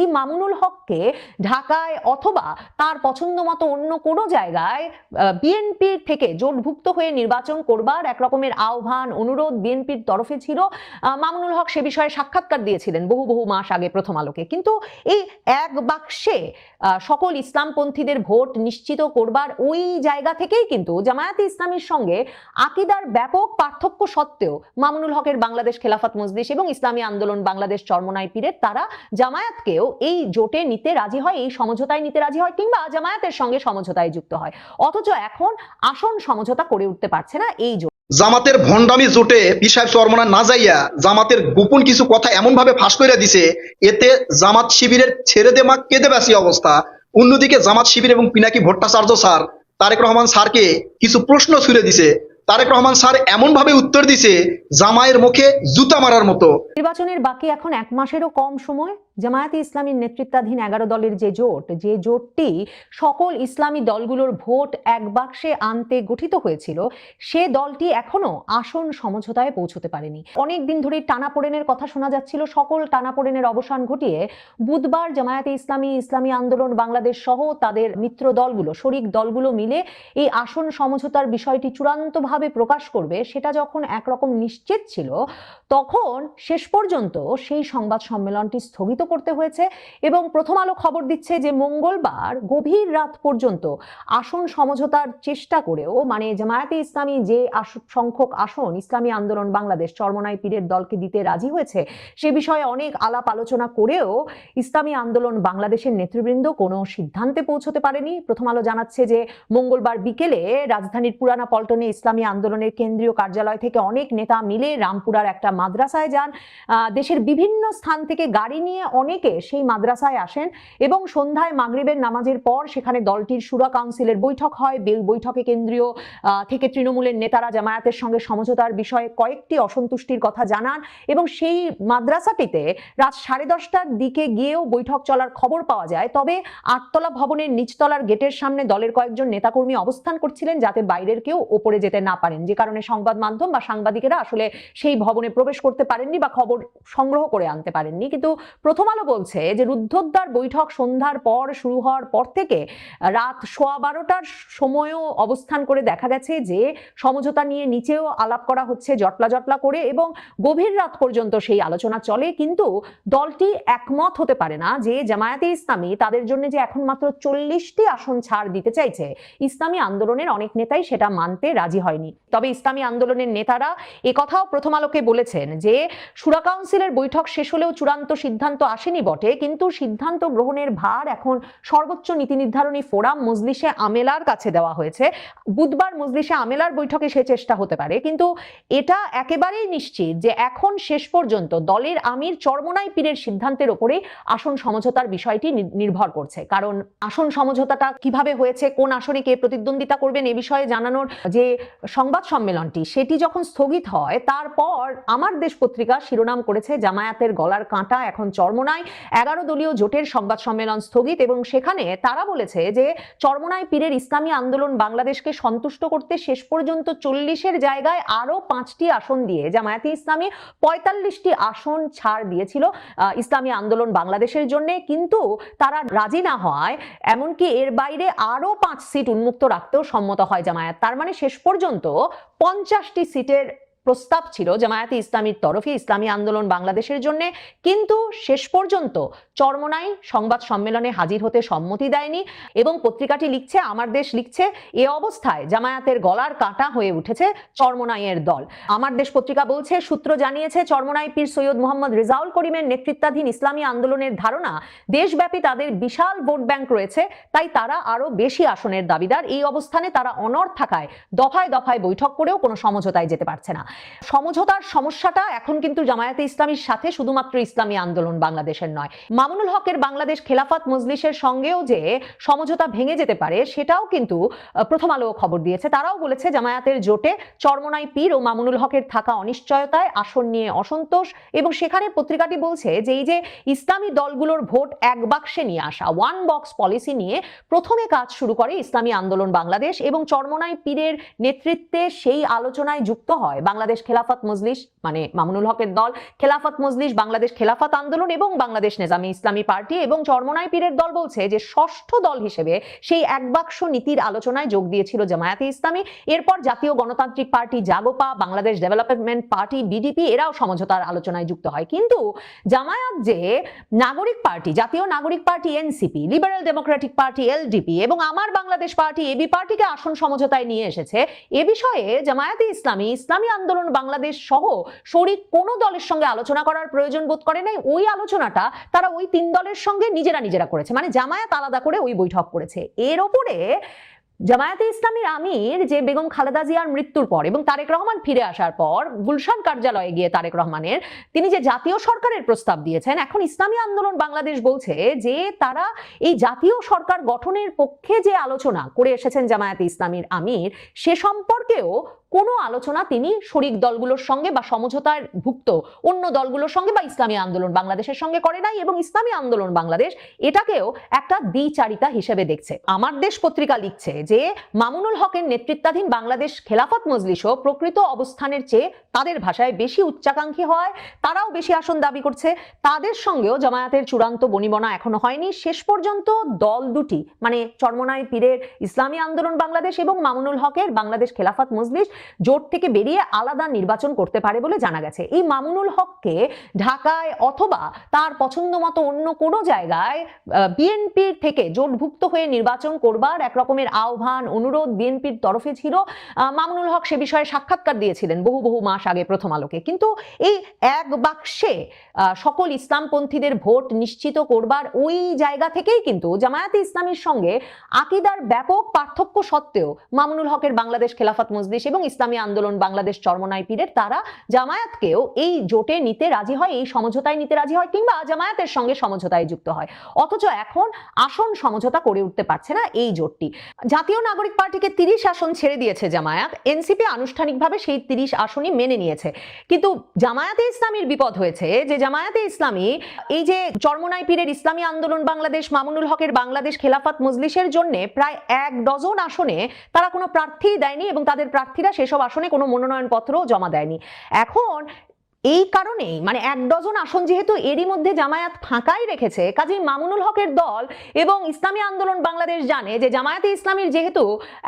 এই মামুনুল হককে ঢাকায় অথবা তার পছন্দ মতো অন্য কোনো জায়গায় বিএনপির থেকে জোটভুক্ত হয়ে নির্বাচন করবার এক রকমের আহ্বান, অনুরোধ বিএনপির তরফে ছিল। মামুনুল হক সে বিষয়ে সাক্ষাৎকার দিয়েছিলেন বহু বহু মাস আগে প্রথম আলোকে। কিন্তু এই এক বাক্সে সকল ইসলামপন্থীদের ভোট নিশ্চিত করবার ওই জায়গা থেকেই কিন্তু জামায়াতে ইসলামীর সঙ্গে আকিদার ব্যাপক পার্থক্য সত্ত্বেও মামুনুল হকের বাংলাদেশ খেলাফত মজলিস এবং ইসলামী আন্দোলন বাংলাদেশ চরমনাই পীরের তারা জামায়াতকেও এই জোটে নিতে রাজি হয় এই সমঝোতায় নিতে রাজি হয় কিংবা জামায়াতের সঙ্গে সমঝোতায় যুক্ত হয়। অথচ এখন আসন সমঝোতা করে উঠতে পারছে না এই জোট জামাতের ভণ্ডামি জোটে পিসাব চরমনা না যাইয়া জামাতের গোপন কিছু কথা এমন ভাবে ফাঁস করে দিছে এতে জামাত শিবিরের ছেড়ে দে মা কেঁদে বাসি অবস্থা। অন্যদিকে জামাত শিবির এবং পিনাকি ভট্টাচার্য স্যার তারেক রহমান স্যারকে কিছু প্রশ্ন ছুড়ে দিছে। তারেক রহমান স্যার এমন ভাবে উত্তর দিছে জামায়ের মুখে জুতা মারার মতো। নির্বাচনের বাকি এখন এক মাসেরও কম সময়। জামায়াতে ইসলামীর নেতৃত্বাধীন এগারো দলের যে জোট, যে জোটটি সকল ইসলামী দলগুলোর ভোট এক বাক্সে আনতে গঠিত হয়েছিল, সে দলটি এখনও আসন সমঝোতায় পৌঁছতে পারেনি। অনেক দিন ধরে টানাপোড়েনের কথা শোনা যাচ্ছিল, সকল টানাপোড়েনের অবসান ঘটিয়ে বুধবার জামায়াতে ইসলামী ইসলামী আন্দোলন, বাংলাদেশ সহ তাদের মিত্র দলগুলো, শরিক দলগুলো মিলে এই আসন সমঝোতার বিষয়টি চূড়ান্তভাবে প্রকাশ করবে, সেটা যখন একরকম নিশ্চিত ছিল, তখন শেষ পর্যন্ত সেই সংবাদ সম্মেলনটি স্থগিত করতে হয়েছে এবং প্রথম আলো খবর দিচ্ছে যে মঙ্গলবার গভীর রাত পর্যন্ত আসন সমঝোতার চেষ্টা করেও মানে জামায়াতে ইসলামী যে সংখ্যক আসন, ইসলামী আন্দোলন, বাংলাদেশ, চরমনাই পীরের দলকে দিতে রাজি হয়েছে, সে বিষয়ে অনেক আলাপ আলোচনা করেও ইসলামী আন্দোলন বাংলাদেশের নেতৃবৃন্দ কোনো সিদ্ধান্তে পৌঁছতে পারেনি। প্রথম আলো জানাচ্ছে যে মঙ্গলবার বিকেলে রাজধানীর পুরানা পল্টনে ইসলামী আন্দোলনের কেন্দ্রীয় কার্যালয় থেকে অনেক নেতা মিলে রামপুরার একটা মাদ্রাসায় যান। দেশের বিভিন্ন স্থান থেকে গাড়ি নিয়ে অনেকে সেই মাদ্রাসায় আসেন এবং সন্ধ্যায় মাগরিবের নামাজের পর সেখানে দলটির সুরা কাউন্সিলের বৈঠক হয়। বে- বৈঠকে কেন্দ্রীয় থেকে তৃণমূলের নেতারা জামায়াতের সঙ্গে সমঝোতার বিষয়ে কয়েকটি অসন্তুষ্টির কথা জানান এবং সেই মাদ্রাসাটিতে রাত সাড়ে দশটার দিকে গিয়েও বৈঠক চলার খবর পাওয়া যায়। তবে আটতলা ভবনের নিচতলার গেটের সামনে দলের কয়েকজন নেতাকর্মী অবস্থান করছিলেন যাতে বাইরের কেউ ওপরে যেতে না পারেন। যে কারণে সংবাদ মাধ্যম বা সাংবাদিকেরা আসলে সেই ভবনে প্রবেশ করতে পারেননি বা খবর সংগ্রহ করে আনতে পারেননি। কিন্তু প্রথম আলো বলছে যে রুদ্ধদ্বার বৈঠক সন্ধ্যার পর শুরু হওয়ার পর থেকে রাত সোয়া বারোটার সময়ও অবস্থান করে দেখা গেছে যে সমঝোতা নিয়ে নিচেও আলাপ করা হচ্ছে, জটলা জটলা করে এবং গভীর রাত পর্যন্ত সেই আলোচনা চলে। কিন্তু দলটি একমত হতে পারে না যে জামায়াতে ইসলামী তাদের জন্য যে এখন মাত্র চল্লিশটি আসন ছাড় দিতে চাইছে, ইসলামী আন্দোলনের অনেক নেতাই সেটা মানতে রাজি হয়নি। তবে ইসলামী আন্দোলনের নেতারা একথাও প্রথম আলোকে বলেছেন যে সুরা কাউন্সিলের বৈঠক শেষ হলেও চূড়ান্ত সিদ্ধান্ত আসেনি বটে, কিন্তু সিদ্ধান্ত গ্রহণের ভার এখন সর্বোচ্চ নীতি নির্ধারণী ফোরাম মজলিসে আমেলার কাছে দেওয়া হয়েছে। বুধবার মজলিসে আমেলার বৈঠকে সে চেষ্টা হতে পারে, কিন্তু এটা একেবারেই নিশ্চিত যে এখন শেষ পর্যন্ত দলের আমির চরমনাই পীরের সিদ্ধান্তের ওপরে আসন সমঝোতার বিষয়টি নির্ভর করছে। কারণ আসন সমঝোতাটা কীভাবে হয়েছে, কোন আসনে কে প্রতিদ্বন্দ্বিতা করবেন এ বিষয়ে জানানোর যে সংবাদ সম্মেলনটি, সেটি যখন স্থগিত হয়, তারপর আমার দেশ পত্রিকা শিরোনাম করেছে, জামায়াতের গলার কাঁটা এখন চরমনায় এগারো দলীয় জোটের সংবাদ সম্মেলন স্থগিত এবং সেখানে তারা বলেছে যে চরমনায় পীরের ইসলামী আন্দোলন বাংলাদেশকে সন্তুষ্ট করতে শেষ পর্যন্ত চল্লিশের জায়গায় আরও পাঁচটি আসন দিয়ে জামায়াতে ইসলামী পঁয়তাল্লিশটি আসন ছাড় দিয়েছিল ইসলামী আন্দোলন বাংলাদেশের জন্য। কিন্তু তারা রাজি না হয় এমনকি এর বাইরে আরও পাঁচ সিট উন্মুক্ত রাখতেও সম্মত হয় জামায়াত। তার মানে শেষ পর্যন্ত পঞ্চাশটি সিটের প্রস্তাব ছিল জামায়াতে ইসলামীর তরফে ইসলামী আন্দোলন বাংলাদেশের জন্য, কিন্তু শেষ পর্যন্ত চরমনাই সংবাদ সম্মেলনে হাজির হতে সম্মতি দেয়নি এবং পত্রিকাটি লিখছে, আমার দেশ লিখছে, এ অবস্থায় জামায়াতের গলার কাঁটা হয়ে উঠেছে চরমনাইয়ের দল। আমার দেশ পত্রিকা বলছে, সূত্র জানিয়েছে, চরমনাই পীর সৈয়দ মোহাম্মদ রেজাউল করিমের নেতৃত্বাধীন ইসলামী আন্দোলনের ধারণা, দেশব্যাপী তাদের বিশাল ভোট ব্যাংক রয়েছে, তাই তারা আরও বেশি আসনের দাবিদার। এই অবস্থানে তারা অনড় থাকায় দফায় দফায় বৈঠক করেও কোনো সমঝোতায় যেতে পারছে না। সমঝোতার সমস্যাটা এখন কিন্তু জামায়াতে ইসলামীর সাথে শুধুমাত্র ইসলামী আন্দোলন বাংলাদেশের নয়। মামুনুল হকের বাংলাদেশ খেলাফত মজলিসের সঙ্গেও যে সমঝোতা ভেঙে যেতে পারে, সেটাও কিন্তু প্রথম আলো খবর দিয়েছে। তারাও বলেছে জামায়াতের জোটে চরমনাই পীর ও মামুনুল হকের থাকা অনিশ্চয়তায় আসন নিয়ে অসন্তোষ এবং সেখানে পত্রিকাটি বলছে যে এই যে ইসলামী দলগুলোর ভোট এক বাক্সে নিয়ে আসা ওয়ান বক্স পলিসি নিয়ে প্রথমে কাজ শুরু করে ইসলামী আন্দোলন বাংলাদেশ এবং চরমনাই পীরের নেতৃত্বে সেই আলোচনায় যুক্ত হয় বাংলাদেশ বাংলাদেশ খেলাফত মজলিস মানে মামুনুল হকের দল, খেলাফত মজলিস, বাংলাদেশ খেলাফত আন্দোলন এবং বাংলাদেশ নেজামি ইসলামী পার্টি এবং চরমনাই পীরের দল বলছে যে ষষ্ঠ দল হিসেবে সেই এক বাক্স নীতির আলোচনায় যোগ দিয়েছিল জামায়াতে ইসলামী। এরপর Jatiya Ganatantrik party Jagopa, Bangladesh development party BDP, এরাও সমঝোতার আলোচনায় যুক্ত হয়। কিন্তু জামায়াত যে Nagorik party, Jatiya Nagorik party NCP, liberal democratic party LDP এবং আমার বাংলাদেশ পার্টি এবি পার্টিকে আসন সমঝোতায় নিয়ে এসেছে, এ বিষয়ে জামায়াতে ইসলামী ইসলামী আন্দোলন বাংলাদেশ সহ শরিক কোনো দলের সঙ্গে আলোচনা করার প্রয়োজন বোধ করে নাই। ওই আলোচনাটা তারা ওই তিন দলের সঙ্গে নিজেরা নিজেরা করেছে। মানে জামায়াত আলাদা করে ওই বৈঠক করেছে। এর ওপরে জামায়াতে ইসলামীর আমির যে বেগম খালেদা জিয়ার মৃত্যুর পর এবং তারেক রহমান ফিরে আসার পর গুলশান কার্যালয়ে গিয়ে তারেক রহমানের তিনি যে জাতীয় সরকারের প্রস্তাব দিয়েছেন, এখন ইসলামী আন্দোলন বাংলাদেশ বলছে যে তারা এই জাতীয় সরকার গঠনের পক্ষে যে আলোচনা করে এসেছেন জামায়াতে ইসলামীর আমির, সে সম্পর্কেও কোনো আলোচনা তিনি শরিক দলগুলোর সঙ্গে বা সমঝোতার ভুক্ত অন্য দলগুলোর সঙ্গে বা ইসলামী আন্দোলন বাংলাদেশের সঙ্গে করে নাই এবং ইসলামী আন্দোলন বাংলাদেশ এটাকেও একটা দ্বিচারিতা হিসেবে দেখছে। আমার দেশ পত্রিকা লিখছে যে, মামুনুল হকের নেতৃত্বাধীন বাংলাদেশ খেলাফত মজলিসও প্রকৃত অবস্থানের চেয়ে তাদের ভাষায় বেশি উচ্চাকাঙ্ক্ষী হয়, তারাও বেশি আসন দাবি করছে। তাদের সঙ্গেও জামায়াতের চূড়ান্ত বনিবনা এখনও হয়নি। শেষ পর্যন্ত দল দুটি মানে চরমনাই পীরের ইসলামী আন্দোলন বাংলাদেশ এবং মামুনুল হকের বাংলাদেশ খেলাফত মজলিস জোট থেকে বেরিয়ে আলাদা নির্বাচন করতে পারে বলে জানা গেছে। এই মামুনুল হককে ঢাকায় অথবা তার পছন্দ মতো অন্য কোনো জায়গায় বিএনপির থেকে জোটভুক্ত হয়ে নির্বাচন করবার এক রকমের আহ্বান, অনুরোধ বিএনপির তরফে ছিল। মামুনুল হক সে বিষয়ে সাক্ষাৎকার দিয়েছিলেন বহু বহু মাস আগে প্রথম আলোকে। কিন্তু এই এক বাক্সে সকল ইসলামপন্থীদের ভোট নিশ্চিত করবার ওই জায়গা থেকেই কিন্তু জামায়াতে ইসলামীর সঙ্গে আকিদার ব্যাপক পার্থক্য সত্ত্বেও মামুনুল হকের বাংলাদেশ খেলাফত মজলিস এবং ইসলামী আন্দোলন বাংলাদেশ চরমনাই পীরের তারা জামায়াতকেও এই জোটে নিতে রাজি হয়, এই সমঝোতায় নিতে রাজি হয় কিংবা জামায়াতের সঙ্গে সমঝোতায় যুক্ত হয়। অথচ এখন আসন সমঝোতা করে উঠতে পারছে না এই জোটটি। জাতীয় নাগরিক পার্টিকে তিরিশ আসন ছেড়ে দিয়েছে জামায়াত। এনসিপি আনুষ্ঠানিকভাবে সেই তিরিশ আসনই মেনে নিয়েছে। কিন্তু জামায়াতে ইসলামীর বিপদ হয়েছে যে জামায়াতে ইসলামী এই যে চরমনাই পীরের ইসলামী আন্দোলন বাংলাদেশ, মামুনুল হকের বাংলাদেশ খেলাফত মজলিসের জন্য প্রায় এক ডজন আসনে তারা কোনো প্রার্থী দেয়নি এবং তাদের প্রার্থীরা সেসব আসনে কোনো মনোনয়নপত্র জমা দেয়নি। এখন এই কারণেই মানে এক ডজন আসন যেহেতু এরই মধ্যে জামায়াত ফাঁকাই রেখেছে কাজেই মামুনুল হকের দল এবং ইসলামী আন্দোলন বাংলাদেশ জানে যে জামায়াতে ইসলামীর যেহেতু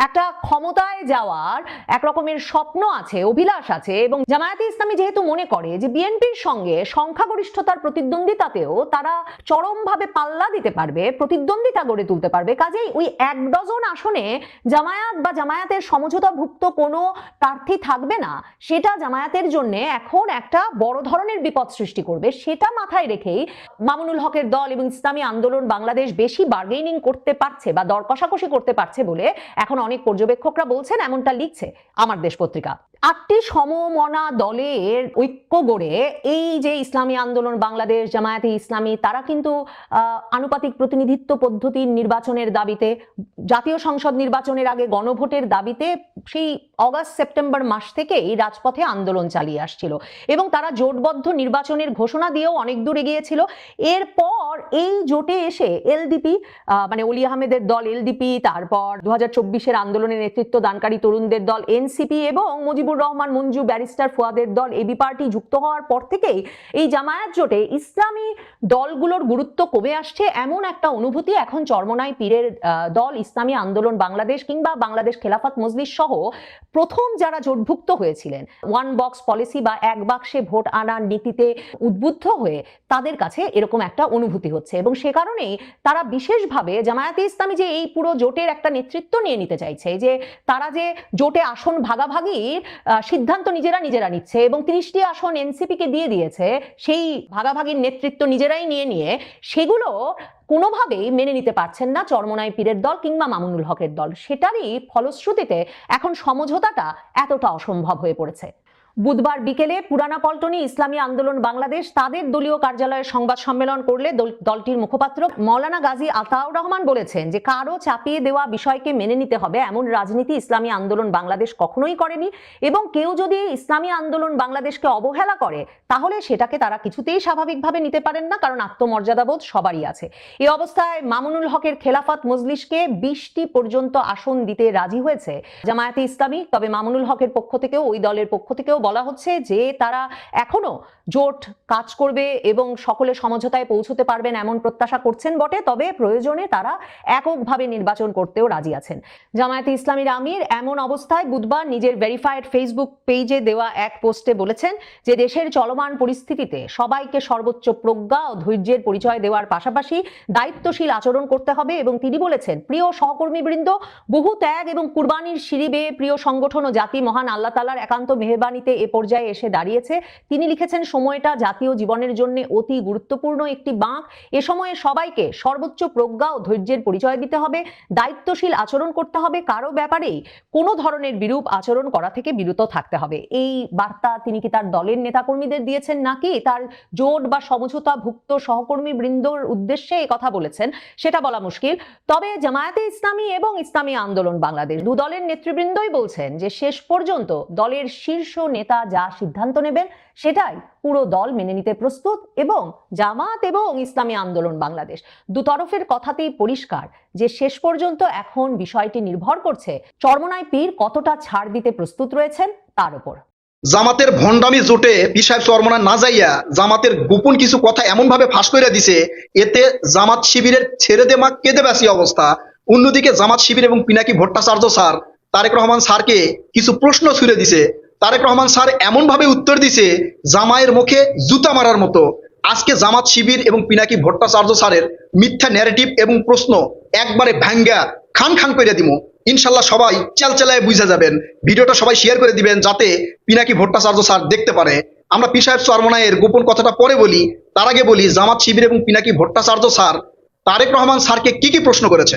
একটা ক্ষমতায় যাওয়ার এক রকমের স্বপ্ন আছে, অভিলাষ আছে এবং জামায়াতে ইসলামী যেহেতু মনে করে যে বিএনপির সঙ্গে সংখ্যাগরিষ্ঠতার প্রতিদ্বন্দ্বিতাতেও তারা চরমভাবে পাল্লা দিতে পারবে, প্রতিদ্বন্দ্বিতা গড়ে তুলতে পারবে, কাজেই ওই এক ডজন আসনে জামায়াত বা জামায়াতের সমঝোতাভুক্ত কোনো প্রার্থী থাকবে না, সেটা জামায়াতের জন্য এখন একটা বড় ধরনের বিপদ সৃষ্টি করবে, সেটা মাথায় রেখেই মামুনুল হকের দল এবং ইসলামী আন্দোলন বাংলাদেশ বেশি বার্গেনিং করতে পারছে বা দর কষাকষি করতে পারছে বলে এখন অনেক পর্যবেক্ষকরা বলছেন, এমনটা লিখছে আমার দেশ পত্রিকা। আটটি সমমনা দলের ঐক্য গড়ে এই যে ইসলামী আন্দোলন, বাংলাদেশ, জামায়াতে ইসলামী, তারা কিন্তু আনুপাতিক প্রতিনিধিত্ব পদ্ধতির নির্বাচনের দাবিতে, জাতীয় সংসদ নির্বাচনের আগে গণভোটের দাবিতে সেই অগাস্ট, সেপ্টেম্বর মাস থেকেই রাজপথে আন্দোলন চালিয়ে আসছিল এবং তারা জোটবদ্ধ নির্বাচনের ঘোষণা দিয়েও অনেক দূর এগিয়েছিল। এরপর এই জোটে এসে এলডিপি মানে অলি আহমেদের দল এলডিপি, তারপর দু হাজার চব্বিশের আন্দোলনের নেতৃত্ব দানকারী তরুণদের দল এনসিপি এবং মুজিবুর রহমান, মঞ্জু, ব্যারিস্টার ফুয়াদের দল এবি পার্টি যুক্ত হওয়ার পর থেকেই এই জামায়াত জোটে ইসলামী দলগুলোর গুরুত্ব কমে আসছে। এমন একটা অনুভূতি এখন চরমনাই পীরের দল ইসলামী আন্দোলন, বাংলাদেশ কিংবা বাংলাদেশ খেলাফত মজলিস সহ প্রথম যারা জোটভুক্ত হয়েছিলেন, ওয়ান বক্স পলিসি বা এক বাক্সে ভোট আনার নীতিতে উদ্বুদ্ধ হয়ে তাদের কাছে এরকম একটা অনুভূতি হচ্ছে। এবং সে কারণেই তারা বিশেষভাবে জামায়াতে ইসলামী যে এই পুরো জোটের একটা নেতৃত্ব নিয়ে নিতে চাইছে যে তারা যে জোটে আসন ভাগাভাগির আহ, সিদ্ধান্ত নিজেরা নিজেরা নিচ্ছে এবং তিরিশটি আসন এনসিপিকে দিয়ে দিয়েছে সেই ভাগাভাগির নেতৃত্ব নিজেরাই নিয়ে নিয়ে সেগুলো কোনোভাবেই মেনে নিতে পারছেন না চরমনাই পীরের দল কিংবা মামুনুল হকের দল। সেটারই ফলশ্রুতিতে এখন সমঝোতাটা এতটা অসম্ভব হয়ে পড়েছে। বুধবার বিকেলে পুরানা পল্টনে ইসলামী আন্দোলন বাংলাদেশ, তাদের দলীয় কার্যালয়ে সংবাদ সম্মেলন করলে দলটির মুখপাত্র মৌলানা গাজী আতাউর রহমান বলেছেন যে কারও চাপিয়ে দেওয়া বিষয়কে মেনে নিতে হবে এমন রাজনীতি ইসলামী আন্দোলন বাংলাদেশ কখনোই করেনি এবং কেউ যদি ইসলামী আন্দোলন বাংলাদেশকে অবহেলা করে, তাহলে সেটাকে তারা কিছুতেই স্বাভাবিকভাবে নিতে পারেন না কারণ আত্মমর্যাদাবোধ সবারই আছে। এ অবস্থায় মামুনুল হকের খেলাফত মজলিসকে বিশটি পর্যন্ত আসন দিতে রাজি হয়েছে জামায়াতে ইসলামী, তবে মামুনুল হকের পক্ষ থেকেও, ওই দলের পক্ষ থেকেও বলা হচ্ছে যে তারা এখনও জোট কাজ করবে এবং সকলে সমঝোতায় পৌঁছতে পারবেন এমন প্রত্যাশা করছেন বটে, তবে প্রয়োজনে তারা এককভাবে নির্বাচন করতেও রাজি আছেন। জামায়াতে ইসলামীর আমির এমন অবস্থায় বুধবার নিজের ভেরিফাইড ফেসবুক পেজে দেওয়া এক পোস্টে বলেছেন যে, দেশের চলমান পরিস্থিতিতে সবাইকে সর্বোচ্চ প্রজ্ঞা ও ধৈর্যের পরিচয় দেওয়ার পাশাপাশি দায়িত্বশীল আচরণ করতে হবে। এবং তিনি বলেছেন, প্রিয় সহকর্মীবৃন্দ, বহু ত্যাগ এবং কুরবানির সিঁড়ি বেয়ে প্রিয় সংগঠন ও জাতি মহান আল্লাহ তালার একান্ত মেহরবানিতে এ পর্যায়ে এসে দাঁড়িয়েছে। তিনি লিখেছেন সময়টা জাতীয় জীবনের জন্য অতি গুরুত্বপূর্ণ একটি বাঁক। এ সময়ে সবাইকে সর্বোচ্চ প্রজ্ঞা ও ধৈর্যের পরিচয় দিতে হবে, দায়িত্বশীল আচরণ করতে হবে, কারও ব্যাপারেই কোনো ধরনের বিরূপ আচরণ করা থেকে বিরত থাকতে হবে। এই বার্তা তিনি কি তার দলের নেতাকর্মীদের দিয়েছেন নাকি তার জোট বা সমঝোতা ভুক্ত সহকর্মী বৃন্দর উদ্দেশ্যে এই কথা বলেছেন, সেটা বলা মুশকিল। তবে জামায়াতে ইসলামী এবং ইসলামী আন্দোলন বাংলাদেশ দু দলের নেতৃবৃন্দই বলছেন যে শেষ পর্যন্ত দলের শীর্ষ নেতা যা সিদ্ধান্ত নেবেন সেটাই পুরো দল মেনে নিতে প্রস্তুত এবং জামাত এবং ইসলামী আন্দোলন বাংলাদেশ। দুতরফের কথাতেই পরিষ্কার যে শেষ পর্যন্ত এখন বিষয়টি নির্ভর করছে চরমনায় পীর কতটা ছাড় দিতে প্রস্তুত রয়েছেন তার উপর। জামাতের ভণ্ডামি জোটে সাহেব চরমনা না যাইয়া জামাতের গোপন কিছু কথা এমন ভাবে ফাঁস করে দিছে, এতে জামাত শিবিরের ছেড়ে দে মা কেঁদে বাসি অবস্থা। অন্যদিকে জামাত শিবির এবং পিনাকি ভট্টাচার্য স্যার তারেক রহমান স্যারকে কিছু প্রশ্ন ছুড়ে দিছে। তারেক রহমান স্যার এমন ভাবে উত্তর দিছে, জামাইয়ের মুখে জুতা মারার মতো। আজকে জামাত শিবির এবং পিনাকি ভট্টাচার্য স্যারের মিথ্যা ন্যারেটিভ এবং প্রশ্ন একবারে ভাঙ্গা, খান খান করে দিমু। ইনশাল্লাহ সবাই চালচালায় বুঝে যাবেন। ভিডিওটা সবাই শেয়ার করে দিবেন যাতে পিনাকি ভট্টাচার্য স্যার দেখতে পারে। আমরা পি সাহেব চরমনায়ের গোপন কথাটা পরে বলি, তার আগে বলি, জামাত শিবির এবং পিনাকি ভট্টাচার্য স্যার, তারেক রহমান স্যারকে কি কি প্রশ্ন করেছে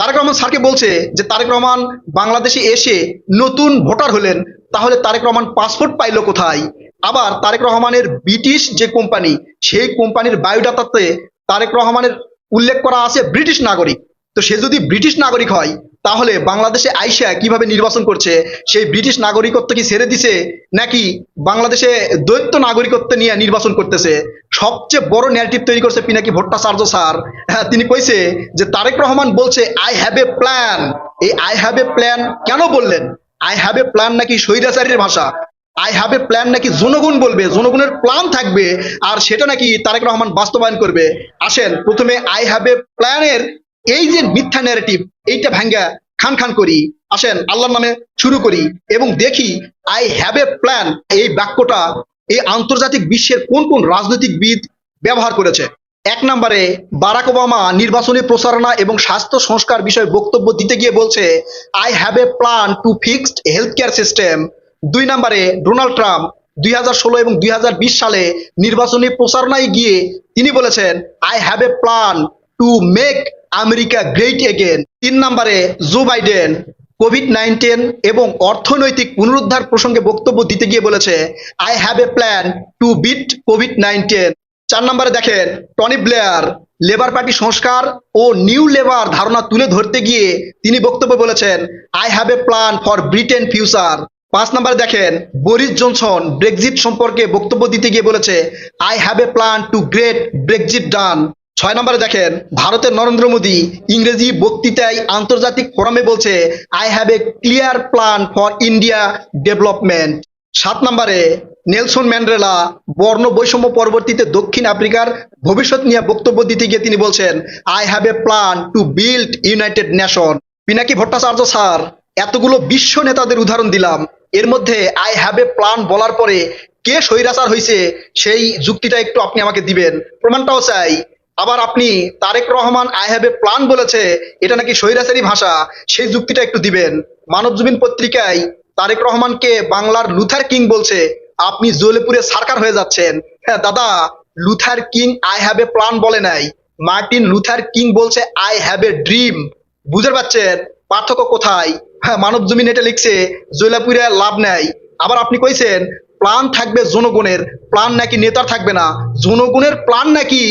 তারেক রহমান স্যারকে বলছে যে, তারেক রহমান বাংলাদেশে এসে নতুন ভোটার হলেন, তাহলে তারেক রহমান পাসপোর্ট পাইল কোথায়? আবার তারেক রহমানের ব্রিটিশ যে কোম্পানি, সেই কোম্পানির বায়োডাটাতে তারেক রহমানের উল্লেখ করা আছে ব্রিটিশ নাগরিক। তো সে যদি ব্রিটিশ নাগরিক হয় তাহলে বাংলাদেশে আইসা কীভাবে নির্বাচন করছে? সেই ব্রিটিশ নাগরিকত্ব কি ছেড়ে দিছে? নাকি বাংলাদেশে দ্বৈত নাগরিকত্ব নিয়ে নির্বাচন করতেছে? সবচেয়ে বড় ন্যারেটিভ তৈরি করছে পিনাকি ভট্টাচার্য স্যার। হ্যাঁ তিনি কইছে যে, তারেক রহমান বলছে আই হ্যাভ এ প্ল্যান এই আই হ্যাভ এ প্ল্যান কেন বললেন? আই হ্যাভ এ প্ল্যান নাকি স্বৈরাচারীর ভাষা? আই হ্যাভ এ প্ল্যান নাকি জনগণ বলবে? জনগণের প্ল্যান থাকবে, আর সেটা নাকি তারেক রহমান বাস্তবায়ন করবে? আসেন, প্রথমে আই হ্যাভ এ প্ল্যানের এই যে মিথ্যা ন্যারেটিভ এইটা ভাঙ্গা খান খান করি, আসেন আল্লাহর নামে শুরু করি এবং দেখি আই হ্যাভ এ প্ল্যান এই বাক্যটা এই আন্তর্জাতিক বিশ্বের কোন কোন রাজনৈতিকবিদ ব্যবহার করেছে। এক নম্বরে, বারাক ওবামা নির্বাচনী প্রচারণা এবং স্বাস্থ্য সংস্কার বিষয়ে বক্তব্য দিতে গিয়ে বলছে I have a plan to fixed health care system দুই নম্বরে, ডোনাল্ড ট্রাম্প দুই হাজার ষোলো এবং দুই হাজার বিশ সালে নির্বাচনী প্রচারণায় গিয়ে তিনি বলেছেন I have a plan to make America great again তিন নম্বরে জো বাইডেন কোভিড নাইন্টিন এবং অর্থনৈতিক পুনরুদ্ধার প্রসঙ্গে বক্তব্য দিতে গিয়ে বলেছে I have a plan to beat COVID nineteen চার নম্বরে দেখেন টনি ব্লেয়ার লেবার পার্টি সংস্কার ও নিউ লেবার ধারণা তুলে ধরতে গিয়ে তিনি বক্তব্য বলেছেন I have a plan for Britain future পাঁচ নম্বরে দেখেন বরিস জনসন ব্রেক্সিট সম্পর্কে বক্তব্য দিতে গিয়ে বলেছে I have a plan to great Brexit done ছয় নম্বরে দেখেন, ভারতের নরেন্দ্র মোদী ইংরেজি বক্তৃতায় আন্তর্জাতিক ফোরামে বলছে I have a clear plan for India development সাত নম্বরে, নেলসন ম্যান্ডেলা বর্ণ বৈষম্য পরবর্তীতে দক্ষিণ আফ্রিকার ভবিষ্যৎ নিয়ে বক্তব্য দিতে গিয়ে তিনি বলছেন I have a plan to build United Nation Pinaki Bhattacharya sir, এতগুলো বিশ্ব নেতাদের উদাহরণ দিলাম। এর মধ্যে আই হ্যাভ এ প্ল্যান বলার পরে কে স্বৈরাচার হয়েছে সেই যুক্তিটা একটু আপনি আমাকে দিবেন। প্রমাণটাও চাই আবার আপনি Tarek Rahman I have a plan বলেছে, এটা নাকি স্বৈরাচারী ভাষা, সেই যুক্তিটা একটু দিবেন। মানবজমিন পত্রিকায় তারেক রহমানকে বাংলার লুথার কিং বলছে, আপনি জলেপুরে সার্কার হয়ে যাচ্ছেন। হ্যাঁ দাদা, Luther King I have a plan বলে নাই। মার্টিন লুথার কিং বলছে আই হ্যাভ এ ড্রিম বুঝতে পারছেন? পার্থক্য কোথায়? হ্যাঁ মানব জমিন এটা লিখছে, জৈলাপুরে লাভ নাই। আবার আপনি কইছেন প্ল্যান থাকবে জনগণের প্ল্যান নাকি নেতার থাকবে না, জনগণের প্ল্যান নাকি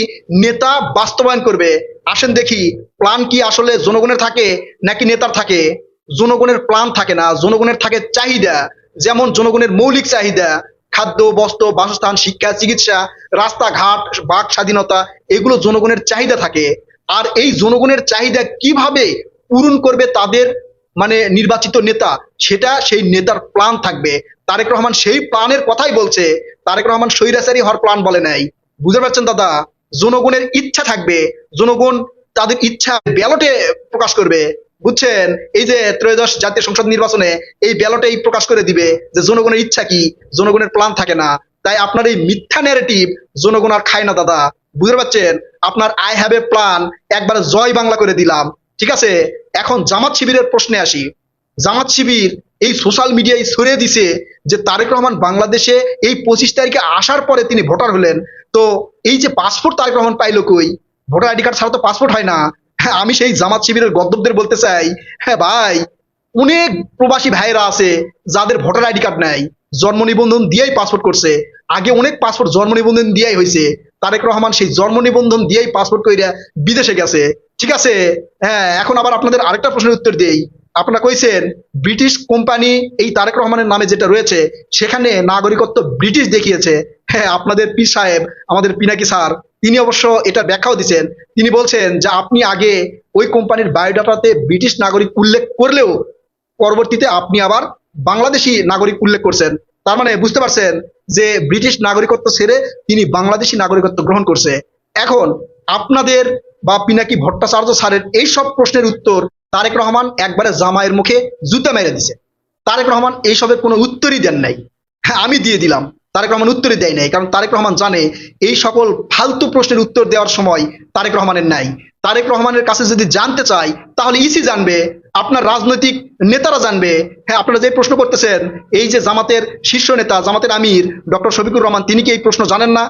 নেতা বাস্তবায়ন করবে? আসেন দেখি প্ল্যান কি আসলে জনগণের থাকে নাকি নেতার থাকে? জনগণের প্ল্যান থাকে না, জনগণের থাকে চাহিদা। যেমন জনগণের মৌলিক চাহিদা, খাদ্য, বস্ত্র, বাসস্থান, শিক্ষা, চিকিৎসা, রাস্তাঘাট বাক স্বাধীনতা, এগুলো জনগণের চাহিদা থাকে। আর এই জনগণের চাহিদা কীভাবে পূরণ করবে তাদের মানে নির্বাচিত নেতা, সেটা সেই নেতার প্ল্যান থাকবে। তারেক রহমান সেই প্ল্যানের কথাই বলছে। তারেক রহমান স্বৈরাচারী হওয়ার প্ল্যান বলে নাই। বুঝতে পারছেন দাদা? জনগণের ইচ্ছা থাকবে। জনগণ তাদের ইচ্ছা ব্যালটে প্রকাশ করবে। বুঝছেন? এই যে ত্রয়োদশ জাতীয় সংসদ নির্বাচনে এই ব্যালটেই প্রকাশ করে দিবে যে জনগণের ইচ্ছা কি? জনগণের প্ল্যান থাকে না। তাই আপনার এই মিথ্যা ন্যারেটিভ জনগণ আর খায় না দাদা। বুঝতে পারছেন? আপনার আই হ্যাভ এ প্ল্যান একবার জয় বাংলা করে দিলাম। ঠিক আছে? এখন জামাত শিবিরের প্রশ্নে আসি। জামাত শিবির এই সোশ্যাল মিডিয়ায় ছড়িয়ে দিছে যে তারেক রহমান বাংলাদেশে এই পঁচিশ তারিখে আসার পরে তিনি ভোটার হলেন। তো এই যে পাসপোর্ট তারেক রহমান পাইলো কই? ভোটার আইডি কার্ড ছাড়া তো পাসপোর্ট হয় না। হ্যাঁ আমি সেই জামাত শিবিরের গদ্দবদের বলতে চাই। হ্যাঁ ভাই, অনেক প্রবাসী ভাইরা আছে যাদের ভোটার আইডি কার্ড নাই, জন্ম নিবন্ধন দিয়েই পাসপোর্ট করছে। আগে অনেক পাসপোর্ট জন্ম নিবন্ধন দিয়েই হয়েছে তারেক রহমান সেই জন্ম নিবন্ধন দিয়েই পাসপোর্ট কইরা বিদেশে গেছে। ঠিক আছে? হ্যাঁ এখন আবার আপনাদের আরেকটা প্রশ্নের উত্তর দেই। আপনারা কইছেন, ব্রিটিশ কোম্পানি এই তারেক রহমানের নামে যেটা রয়েছে, সেখানে নাগরিকত্ব ব্রিটিশ দেখিয়েছে। হ্যাঁ আপনাদের পীর সাহেব, আমাদের পিনাকি স্যার, তিনি অবশ্য এটা ব্যাখ্যাও দিচ্ছেন তিনি বলছেন যে, আপনি আগে ওই কোম্পানির বায়োডাটাতে ব্রিটিশ নাগরিক উল্লেখ করলেও পরবর্তীতে আপনি আবার বাংলাদেশি নাগরিক উল্লেখ করছেন। তার মানে বুঝতে পারছেন যে, ব্রিটিশ নাগরিকত্ব ছেড়ে তিনি বাংলাদেশি নাগরিকত্ব গ্রহণ করছে। এখন, আপনাদের বা পিনাকি ভট্টাচার্য স্যারের এই সব প্রশ্নের উত্তর তারেক রহমান একবারে জামাইয়ের মুখে জুতা মেরে দিছে। তারেক রহমান এইসবের কোনো উত্তরই দেন নাই। হ্যাঁ আমি দিয়ে দিলাম। তারেক রহমান উত্তরই দেয় নাই, কারণ তারেক রহমান জানে এই সকল ফালতু প্রশ্নের উত্তর দেওয়ার সময় তারেক রহমানের নাই। তারেক রহমানের কাছে যদি জানতে চাই তাহলে ইসি জানবে, আপনার রাজনৈতিক নেতারা জানবে। হ্যাঁ আপনারা যে প্রশ্ন করতেছেন, এই যে জামাতের শীর্ষ নেতা, জামাতের আমির ডক্টর শফিকুর রহমান, তিনি কি এই প্রশ্ন জানেন না?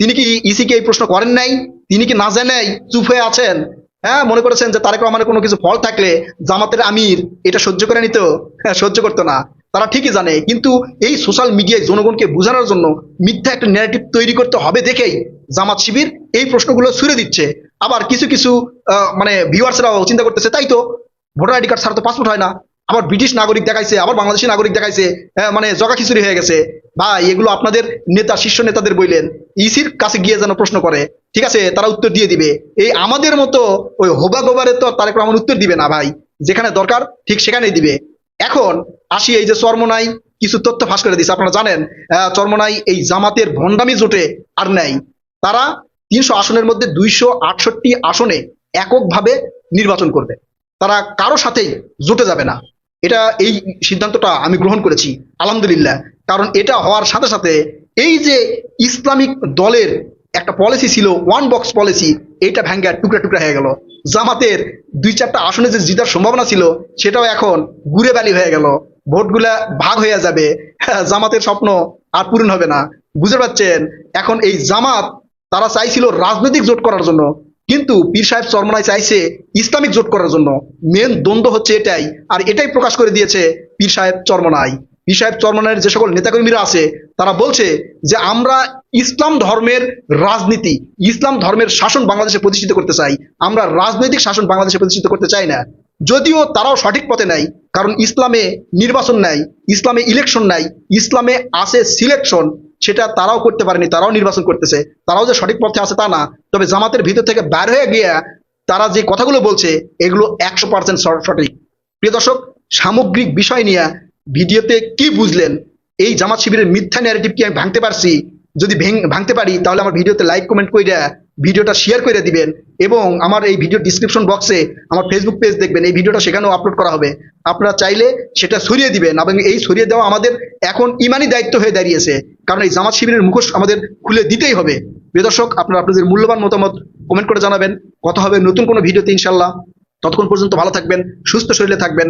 তিনি কি ইসিকে এই প্রশ্ন করেন নাই? তিনি কি না জানেই চুপ হয়ে আছেন? হ্যাঁ মনে করেছেন যে তারেক রহমানের কোনো কিছু ফল থাকলে জামাতের আমির এটা সহ্য করে নিত? হ্যাঁ সহ্য করতো না। তারা ঠিকই জানে, কিন্তু এই সোশ্যাল মিডিয়ায় জনগণকে বোঝানোর জন্য মিথ্যা একটা ন্যারেটিভ তৈরি করতে হবে দেখেই জামাত শিবির এই প্রশ্নগুলো ছুড়ে দিচ্ছে। আবার কিছু কিছু মানে ভিউয়ার্সরাও চিন্তা করতেছে, তাই তো? ভোটার আইডি কার্ড ছাড়া তো পাসপোর্ট হয় না। আবার ব্রিটিশ নাগরিক দেখাইছে আবার বাংলাদেশি নাগরিক দেখাইছে হ্যাঁ, মানে জগা খিচুড়ি হয়ে গেছে। ভাই এগুলো আপনাদের নেতা শীর্ষ নেতাদের বইলেন। ইসির কাছে গিয়ে যেন প্রশ্ন করে ঠিক আছে তারা উত্তর দিয়ে দিবে। এই আমাদের মতো ওই হোবা গোবারে তো তারেক রহমান উত্তর দিবে না ভাই। যেখানে দরকার ঠিক সেখানেই দিবে। এখন আসি এই যে চর্মনাই কিছু তথ্য ফাঁস করে দিচ্ছে আপনারা জানেন চর্মনাই এই জামাতের ভণ্ডামি জোটে আর নাই। তারা তিনশো আসনের মধ্যে দুইশো আটষট্টি আসনে এককভাবে নির্বাচন করবে। তারা কারও সাথেই জোটে যাবে না। এটা এই সিদ্ধান্তটা আমি গ্রহণ করেছি আলহামদুলিল্লাহ। কারণ এটা হওয়ার সাথে সাথে এই যে ইসলামিক দলের একটা পলিসি ছিল ওয়ান বক্স পলিসি এইটা ভেঙ্গে টুকরা টুকরা হয়ে গেল। জামাতের দুই চারটা আসনে যে জিতার সম্ভাবনা ছিল সেটাও এখন ঘুরে বালি হয়ে গেল। ভোটগুলা ভাগ হয়ে যাবে। হ্যাঁ, জামাতের স্বপ্ন আর পূরণ হবে না। বুঝতে পারছেন? এখন এই জামাত তারা চাইছিল রাজনৈতিক জোট করার জন্য। কিন্তু পীর সাহেব চরমনাই চাইছে ইসলামিক জোট করার জন্য। মেন দ্বন্দ্ব হচ্ছে এটাই। আর এটাই প্রকাশ করে দিয়েছে পীর সাহেব চরমনাই পীর সাহেব চরমনাইয়ের যে সকল নেতাকর্মীরা আছে, তারা বলছে যে আমরা ইসলাম ধর্মের রাজনীতি, ইসলাম ধর্মের শাসন বাংলাদেশে প্রতিষ্ঠিত করতে চাই। আমরা রাজনৈতিক শাসন বাংলাদেশে প্রতিষ্ঠিত করতে চাই না। যদিও তারাও সঠিক পথে নাই, কারণ ইসলামে নির্বাচন নাই, ইসলামে ইলেকশন নাই, ইসলামে আছে সিলেকশন সেটা তারাও করতে পারেনি, তারাও নির্বাচন করতেছে, তারাও যে সঠিক পথে আছে তা না। তবে জামাতের ভিতর থেকে বের হয়ে গিয়ে তারা যে কথাগুলো বলছে, এগুলো একশো পার্সেন্ট সঠিক। প্রিয় দর্শক, সামগ্রিক বিষয় নিয়ে ভিডিওতে কি বুঝলেন? এই জামাত শিবিরের মিথ্যা ন্যারেটিভ কি আমি ভাঙতে পারছি? যদি ভাঙতে পারি, তাহলে আমার ভিডিওতে লাইক কমেন্ট করে ভিডিওটা শেয়ার করে দিবেন এবং আমার এই ভিডিও ডিসক্রিপশন বক্সে আমার ফেসবুক পেজ দেখবেন। এই ভিডিওটা সেখানেও আপলোড করা হবে। আপনারা চাইলে সেটা সরিয়ে দিবেন এবং এই সরিয়ে দেওয়া আমাদের এখন ইমানি দায়িত্ব হয়ে দাঁড়িয়েছে। কারণ এই জামাত শিবিরের মুখোশ আমাদের খুলে দিতেই হবে। প্রিয় দর্শক, আপনারা আপনাদের মূল্যবান মতামত কমেন্ট করে জানাবেন। কথা হবে নতুন কোনো ভিডিওতে ইনশাল্লাহ ততক্ষণ পর্যন্ত ভালো থাকবেন, সুস্থ শরীরে থাকবেন।